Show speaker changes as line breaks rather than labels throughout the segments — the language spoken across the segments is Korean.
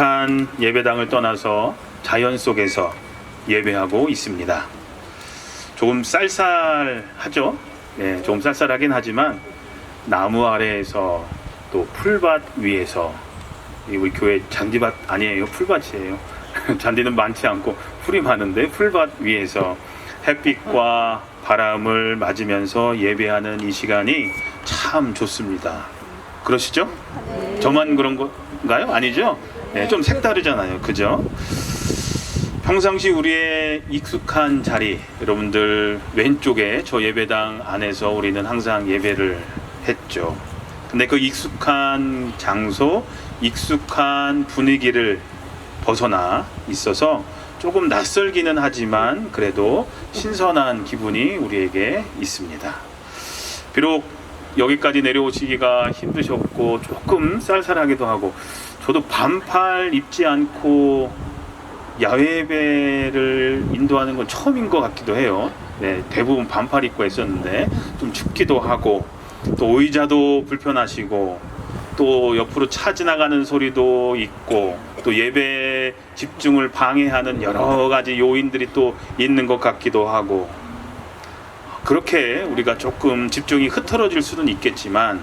익숙한 예배당을 떠나서 자연 속에서 예배하고 있습니다. 조금 쌀쌀하죠? 예, 조금 쌀쌀하긴 하지만 나무 아래에서 또 풀밭 위에서 이 우리 교회 잔디밭 아니에요 풀밭이에요 잔디는 많지 않고 풀이 많은데 풀밭 위에서 햇빛과 바람을 맞으면서 예배하는 이 시간이 참 좋습니다 그러시죠? 저만 그런 건가요? 아니죠? 네, 좀 색다르잖아요 그죠? 평상시 우리의 익숙한 자리 여러분들 왼쪽에 저 예배당 안에서 우리는 항상 예배를 했죠. 근데 그 익숙한 장소, 익숙한 분위기를 벗어나 있어서 조금 낯설기는 하지만 그래도 신선한 기분이 우리에게 있습니다. 비록 여기까지 내려오시기가 힘드셨고 조금 쌀쌀하기도 하고 저도 반팔 입지 않고 야외 예배를 인도하는 건 처음인 것 같기도 해요. 네, 대부분 반팔 입고 했었는데 좀 춥기도 하고 또 의자도 불편하시고 또 옆으로 차 지나가는 소리도 있고 또 예배 집중을 방해하는 여러 가지 요인들이 또 있는 것 같기도 하고 그렇게 우리가 조금 집중이 흐트러질 수는 있겠지만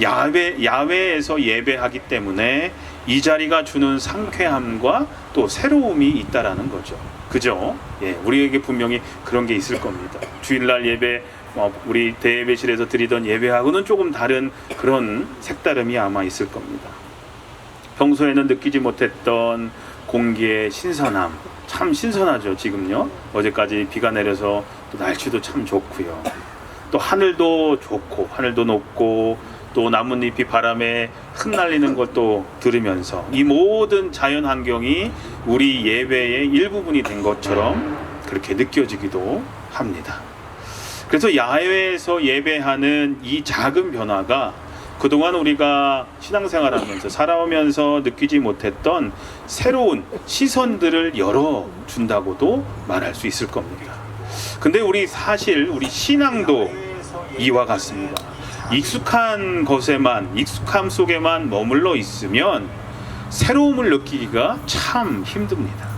야외 야외에서 예배하기 때문에 이 자리가 주는 상쾌함과 또 새로움이 있다라는 거죠. 그죠? 예, 우리에게 분명히 그런 게 있을 겁니다. 주일날 예배 어, 우리 대예배실에서 드리던 예배하고는 조금 다른 그런 색다름이 아마 있을 겁니다. 평소에는 느끼지 못했던 공기의 신선함 참 신선하죠 지금요 어제까지 비가 내려서 또 날씨도 참 좋고요 또 하늘도 좋고 하늘도 높고 또 나뭇잎이 바람에 흩날리는 것도 들으면서 이 모든 자연 환경이 우리 예배의 일부분이 된 것처럼 그렇게 느껴지기도 합니다. 그래서 야외에서 예배하는 이 작은 변화가 그동안 우리가 신앙생활하면서 살아오면서 느끼지 못했던 새로운 시선들을 열어준다고도 말할 수 있을 겁니다. 근데 우리 사실 우리 신앙도 이와 같습니다. 익숙한 것에만 익숙함 속에만 머물러 있으면 새로움을 느끼기가 참 힘듭니다.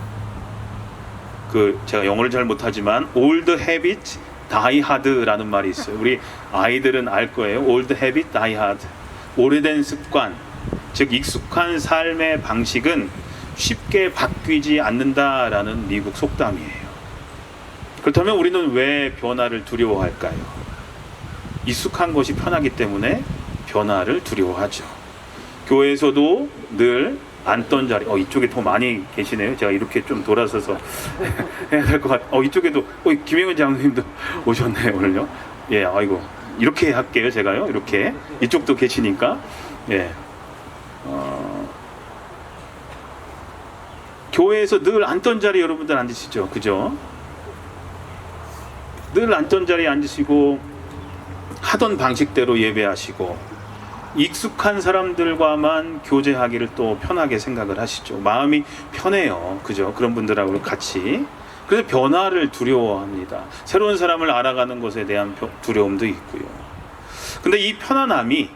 그 제가 영어를 잘 못하지만 old habit die hard라는 말이 있어요. 우리 아이들은 알 거예요. old habit die hard. 오래된 습관, 즉 익숙한 삶의 방식은 쉽게 바뀌지 않는다라는 미국 속담이에요. 그렇다면 우리는 왜 변화를 두려워할까요? 익숙한 것이 편하기 때문에 변화를 두려워하죠. 교회에서도 늘 앉던 자리, 어 이쪽에 더 많이 계시네요. 제가 이렇게 좀 돌아서서 해야 될 것 같. 어 이쪽에도, 어 김영은 장로님도 오셨네요 오늘요. 예, 아이고 이렇게 할게요 제가요. 이렇게 이쪽도 계시니까 예. 어, 교회에서 늘 앉던 자리 여러분들 앉으시죠, 그죠? 늘 앉던 자리에 앉으시고 하던 방식대로 예배하시고 익숙한 사람들과만 교제하기를 또 편하게 생각을 하시죠. 마음이 편해요. 그죠? 그런 분들하고 같이. 그래서 변화를 두려워합니다. 새로운 사람을 알아가는 것에 대한 벼- 두려움도 있고요. 근데 이 편안함이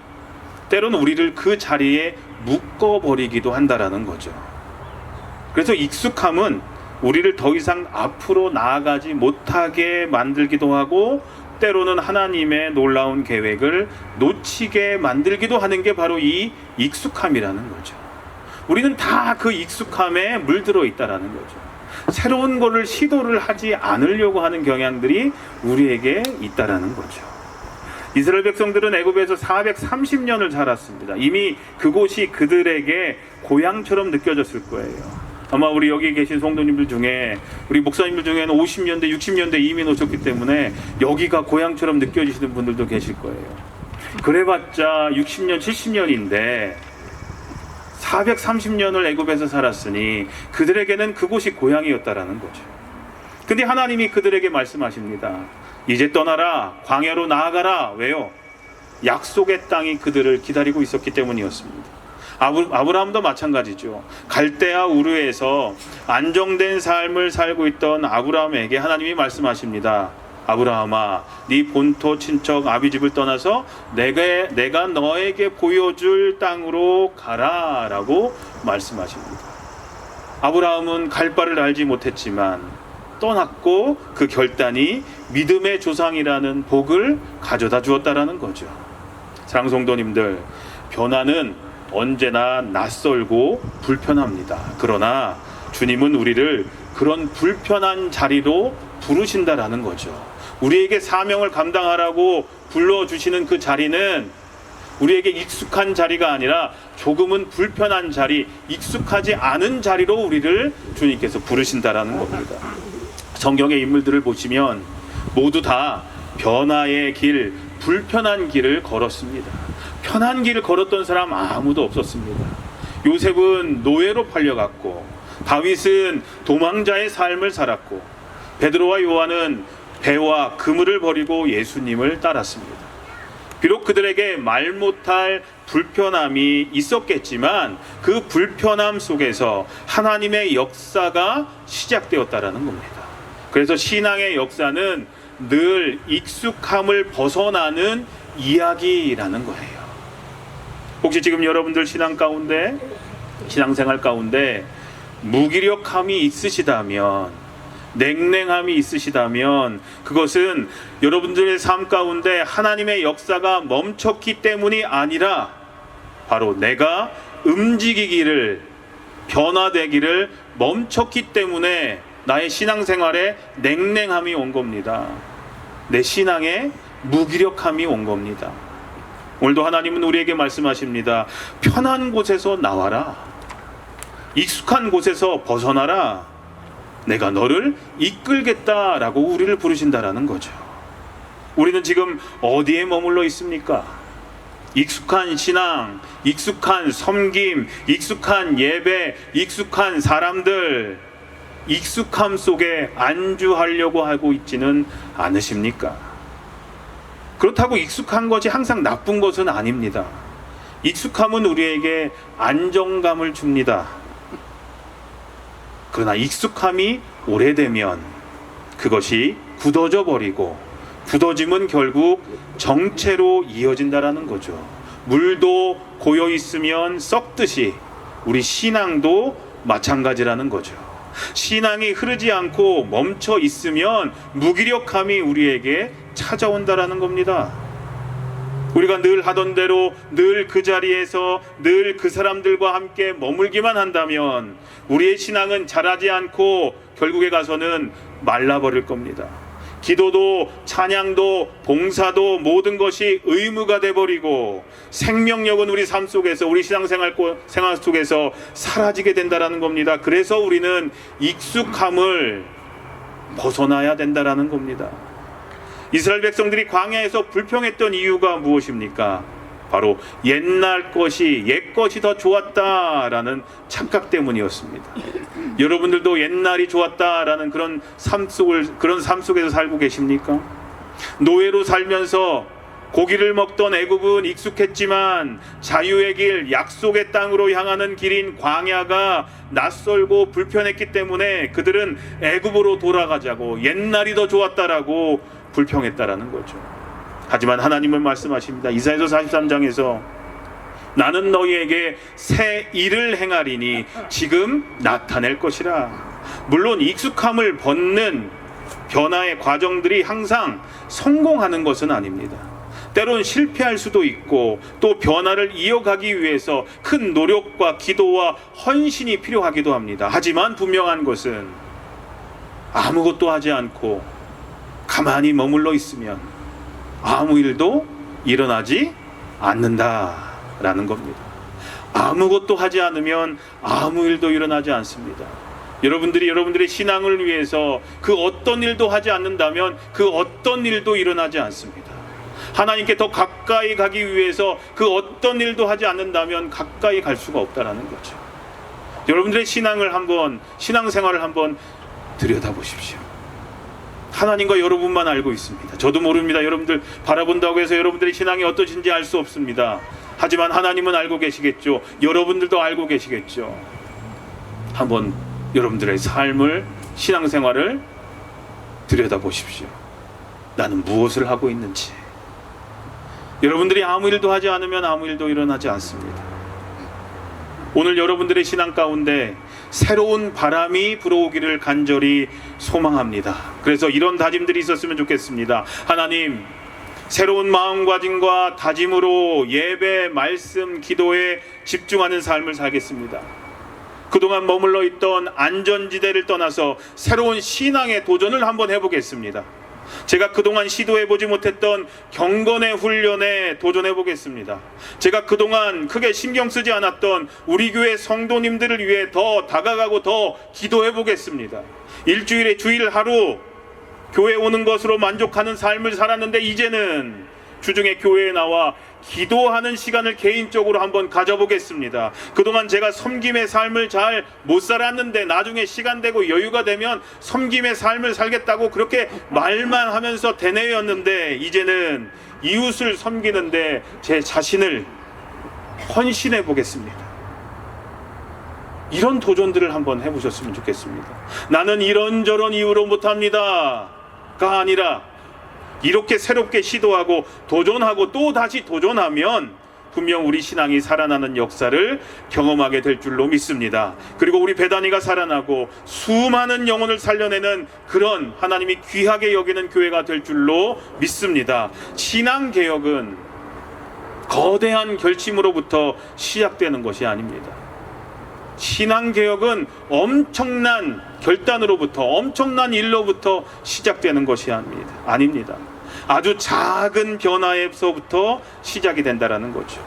때로는 우리를 그 자리에 묶어버리기도 한다라는 거죠. 그래서 익숙함은 우리를 더 이상 앞으로 나아가지 못하게 만들기도 하고 때로는 하나님의 놀라운 계획을 놓치게 만들기도 하는 게 바로 이 익숙함이라는 거죠. 우리는 다 그 익숙함에 물들어 있다라는 거죠. 새로운 거를 시도를 하지 않으려고 하는 경향들이 우리에게 있다라는 거죠. 이스라엘 백성들은 애굽에서 430년을 살았습니다. 이미 그곳이 그들에게 고향처럼 느껴졌을 거예요. 아마 우리 여기 계신 성도님들 중에 우리 목사님들 중에는 50년대, 60년대 이민 오셨기 때문에 여기가 고향처럼 느껴지시는 분들도 계실 거예요. 그래봤자 60년, 70년인데 430년을 애굽에서 살았으니 그들에게는 그곳이 고향이었다라는 거죠. 근데 하나님이 그들에게 말씀하십니다. 이제 떠나라. 광야로 나아가라. 왜요? 약속의 땅이 그들을 기다리고 있었기 때문이었습니다. 아브, 아브 라함도 마찬가지죠. 갈대아 우르에서 안정된 삶을 살고 있던 아브라함에게 하나님이 말씀하십니다. 아브라함아, 네 본토 친척 아비집을 떠나서 내가 내가 너에게 보여줄 땅으로 가라라고 말씀하십니다. 아브라함은 갈 바를 알지 못했지만 떠났고 그 결단이 믿음의 조상이라는 복을 가져다 주었다라는 거죠. 사랑 성도님들, 변화는 언제나 낯설고 불편합니다. 그러나 주님은 우리를 그런 불편한 자리로 부르신다라는 거죠. 우리에게 사명을 감당하라고 불러주시는 그 자리는 우리에게 익숙한 자리가 아니라 조금은 불편한 자리, 익숙하지 않은 자리로 우리를 주님께서 부르신다라는 겁니다. 성경의 인물들을 보시면 모두 다 변화의 길, 불편한 길을 걸었습니다. 편한 길을 걸었던 사람 아무도 없었습니다. 요셉은 노예로 팔려갔고 다윗은 도망자의 삶을 살았고 베드로와 요한은 배와 그물을 버리고 예수님을 따랐습니다. 비록 그들에게 말 못할 불편함이 있었겠지만 그 불편함 속에서 하나님의 역사가 시작되었다라는 겁니다. 그래서 신앙의 역사는 늘 익숙함을 벗어나는 이야기라는 거예요. 혹시 지금 여러분들 신앙 가운데 신앙생활 가운데 무기력함이 있으시다면 냉랭함이 있으시다면 그것은 여러분들의 삶 가운데 하나님의 역사가 멈췄기 때문이 아니라 바로 내가 움직이기를 변화되기를 멈췄기 때문에 나의 신앙생활에 냉랭함이 온 겁니다. 내 신앙에 무기력함이 온 겁니다. 오늘도 하나님은 우리에게 말씀하십니다. 편한 곳에서 나와라. 익숙한 곳에서 벗어나라. 내가 너를 이끌겠다라고 우리를 부르신다라는 거죠. 우리는 지금 어디에 머물러 있습니까? 익숙한 신앙, 익숙한 섬김, 익숙한 예배, 익숙한 사람들, 익숙함 속에 안주하려고 하고 있지는 않으십니까? 그렇다고 익숙한 것이 항상 나쁜 것은 아닙니다. 익숙함은 우리에게 안정감을 줍니다. 그러나 익숙함이 오래되면 그것이 굳어져 버리고 굳어짐은 결국 정체로 이어진다라는 거죠. 물도 고여 있으면 썩듯이 우리 신앙도 마찬가지라는 거죠. 신앙이 흐르지 않고 멈춰 있으면 무기력함이 우리에게 찾아온다라는 겁니다. 우리가 늘 하던 대로 늘 그 자리에서 늘 그 사람들과 함께 머물기만 한다면 우리의 신앙은 자라지 않고 결국에 가서는 말라버릴 겁니다. 기도도 찬양도 봉사도 모든 것이 의무가 돼 버리고 생명력은 우리 삶 속에서 우리 신앙생활 생활 속에서 사라지게 된다라는 겁니다. 그래서 우리는 익숙함을 벗어나야 된다라는 겁니다. 이스라엘 백성들이 광야에서 불평했던 이유가 무엇입니까? 바로 옛날 것이 옛 것이 더 좋았다라는 착각 때문이었습니다. 여러분들도 옛날이 좋았다라는 그런 삶 속을 그런 삶 속에서 살고 계십니까? 노예로 살면서 고기를 먹던 애굽은 익숙했지만 자유의 길, 약속의 땅으로 향하는 길인 광야가 낯설고 불편했기 때문에 그들은 애굽으로 돌아가자고 옛날이 더 좋았다라고 불평했다라는 거죠. 하지만 하나님은 말씀하십니다. 이사야서 43장에서 나는 너희에게 새 일을 행하리니 지금 나타낼 것이라. 물론 익숙함을 벗는 변화의 과정들이 항상 성공하는 것은 아닙니다. 때론 실패할 수도 있고 또 변화를 이어가기 위해서 큰 노력과 기도와 헌신이 필요하기도 합니다. 하지만 분명한 것은 아무것도 하지 않고 가만히 머물러 있으면 아무 일도 일어나지 않는다라는 겁니다. 아무것도 하지 않으면 아무 일도 일어나지 않습니다. 여러분들이 여러분들의 신앙을 위해서 그 어떤 일도 하지 않는다면 그 어떤 일도 일어나지 않습니다. 하나님께 더 가까이 가기 위해서 그 어떤 일도 하지 않는다면 가까이 갈 수가 없다라는 거죠. 여러분들의 신앙을 한번 신앙생활을 한번 들여다보십시오. 하나님과 여러분만 알고 있습니다. 저도 모릅니다. 여러분들 바라본다고 해서 여러분들의 신앙이 어떠신지 알 수 없습니다. 하지만 하나님은 알고 계시겠죠. 여러분들도 알고 계시겠죠. 한번 여러분들의 삶을 신앙생활을 들여다보십시오. 나는 무엇을 하고 있는지. 여러분들이 아무 일도 하지 않으면 아무 일도 일어나지 않습니다. 오늘 여러분들의 신앙 가운데 새로운 바람이 불어오기를 간절히 소망합니다. 그래서 이런 다짐들이 있었으면 좋겠습니다. 하나님, 새로운 마음가짐과 다짐으로 예배, 말씀, 기도에 집중하는 삶을 살겠습니다. 그동안 머물러 있던 안전지대를 떠나서 새로운 신앙의 도전을 한번 해보겠습니다. 제가 그동안 시도해보지 못했던 경건의 훈련에 도전해보겠습니다. 제가 그동안 크게 신경 쓰지 않았던 우리 교회 성도님들을 위해 더 다가가고 더 기도해보겠습니다. 일주일에 주일 하루 교회 오는 것으로 만족하는 삶을 살았는데 이제는 주중에 교회에 나와 기도하는 시간을 개인적으로 한번 가져보겠습니다. 그동안 제가 섬김의 삶을 잘 못 살았는데 나중에 시간 되고 여유가 되면 섬김의 삶을 살겠다고 그렇게 말만 하면서 대내였는데 이제는 이웃을 섬기는데 제 자신을 헌신해 보겠습니다. 이런 도전들을 한번 해보셨으면 좋겠습니다. 나는 이런저런 이유로 못합니다. 가 아니라 이렇게 새롭게 시도하고 도전하고 또 다시 도전하면 분명 우리 신앙이 살아나는 역사를 경험하게 될 줄로 믿습니다. 그리고 우리 배단이가 살아나고 수많은 영혼을 살려내는 그런 하나님이 귀하게 여기는 교회가 될 줄로 믿습니다. 신앙 개혁은 거대한 결심으로부터 시작되는 것이 아닙니다. 신앙 개혁은 엄청난 결단으로부터 엄청난 일로부터 시작되는 것이 아닙니다. 아닙니다. 아주 작은 변화에서부터 시작이 된다라는 거죠.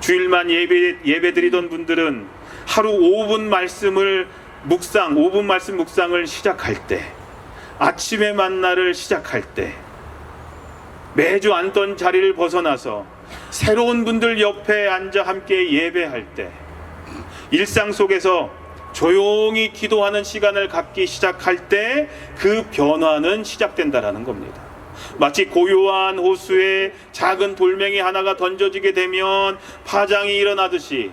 주일만 예배 예배 드리던 분들은 하루 5분 말씀을 묵상, 5분 말씀 묵상을 시작할 때 아침에 만나를 시작할 때 매주 앉던 자리를 벗어나서 새로운 분들 옆에 앉아 함께 예배할 때 일상 속에서 조용히 기도하는 시간을 갖기 시작할 때 그 변화는 시작된다라는 겁니다. 마치 고요한 호수에 작은 돌멩이 하나가 던져지게 되면 파장이 일어나듯이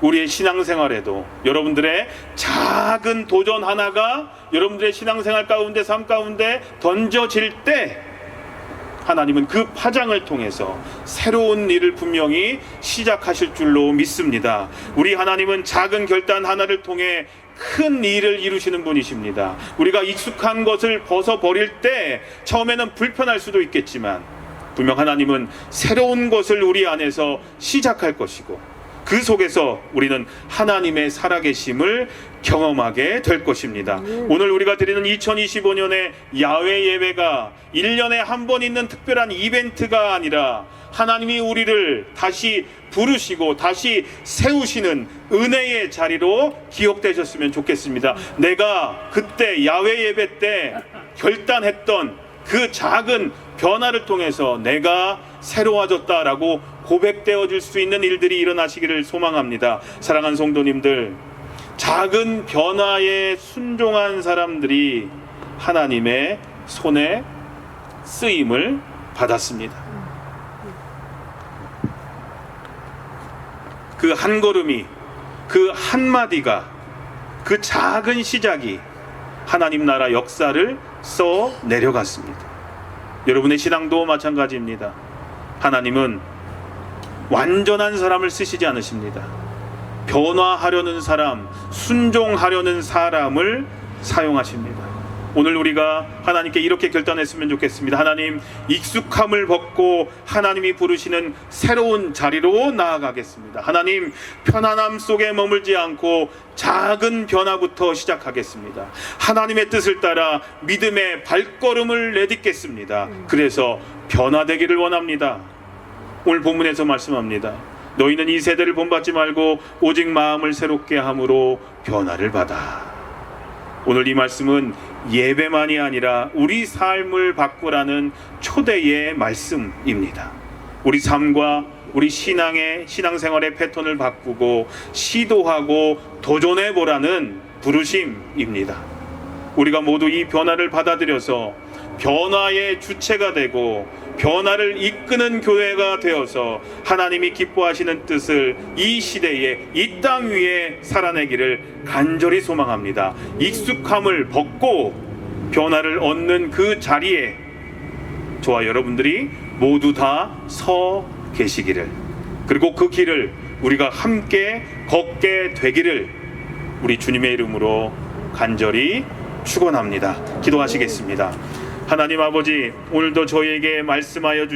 우리의 신앙생활에도 여러분들의 작은 도전 하나가 여러분들의 신앙생활 가운데 삶 가운데 던져질 때 하나님은 그 파장을 통해서 새로운 일을 분명히 시작하실 줄로 믿습니다. 우리 하나님은 작은 결단 하나를 통해 큰 일을 이루시는 분이십니다. 우리가 익숙한 것을 벗어버릴 때 처음에는 불편할 수도 있겠지만 분명 하나님은 새로운 것을 우리 안에서 시작할 것이고 그 속에서 우리는 하나님의 살아계심을 경험하게 될 것입니다. 오늘 우리가 드리는 2025년의 야외 예배가 1년에 한 번 있는 특별한 이벤트가 아니라 하나님이 우리를 다시 부르시고 다시 세우시는 은혜의 자리로 기억되셨으면 좋겠습니다. 내가 그때 야외 예배 때 결단했던 그 작은 변화를 통해서 내가 새로워졌다라고 고백되어질 수 있는 일들이 일어나시기를 소망합니다. 사랑하는 성도님들, 작은 변화에 순종한 사람들이 하나님의 손에 쓰임을 받았습니다. 그 한 걸음이, 그 한마디가, 그 작은 시작이 하나님 나라 역사를 써 내려갔습니다. 여러분의 신앙도 마찬가지입니다. 하나님은 완전한 사람을 쓰시지 않으십니다. 변화하려는 사람, 순종하려는 사람을 사용하십니다. 오늘 우리가 하나님께 이렇게 결단했으면 좋겠습니다. 하나님, 익숙함을 벗고 하나님이 부르시는 새로운 자리로 나아가겠습니다. 하나님, 편안함 속에 머물지 않고 작은 변화부터 시작하겠습니다. 하나님의 뜻을 따라 믿음의 발걸음을 내딛겠습니다. 그래서 변화되기를 원합니다. 오늘 본문에서 말씀합니다. 너희는 이 세대를 본받지 말고 오직 마음을 새롭게 함으로 변화를 받아. 오늘 이 말씀은 예배만이 아니라 우리 삶을 바꾸라는 초대의 말씀입니다. 우리 삶과 우리 신앙의 신앙생활의 패턴을 바꾸고 시도하고 도전해 보라는 부르심입니다. 우리가 모두 이 변화를 받아들여서 변화의 주체가 되고 변화를 이끄는 교회가 되어서 하나님이 기뻐하시는 뜻을 이 시대에 이 땅 위에 살아내기를 간절히 소망합니다. 익숙함을 벗고 변화를 얻는 그 자리에 저와 여러분들이 모두 다 서 계시기를 그리고 그 길을 우리가 함께 걷게 되기를 우리 주님의 이름으로 간절히 축원합니다. 기도하시겠습니다. 하나님 아버지 오늘도 저희에게 말씀하여 주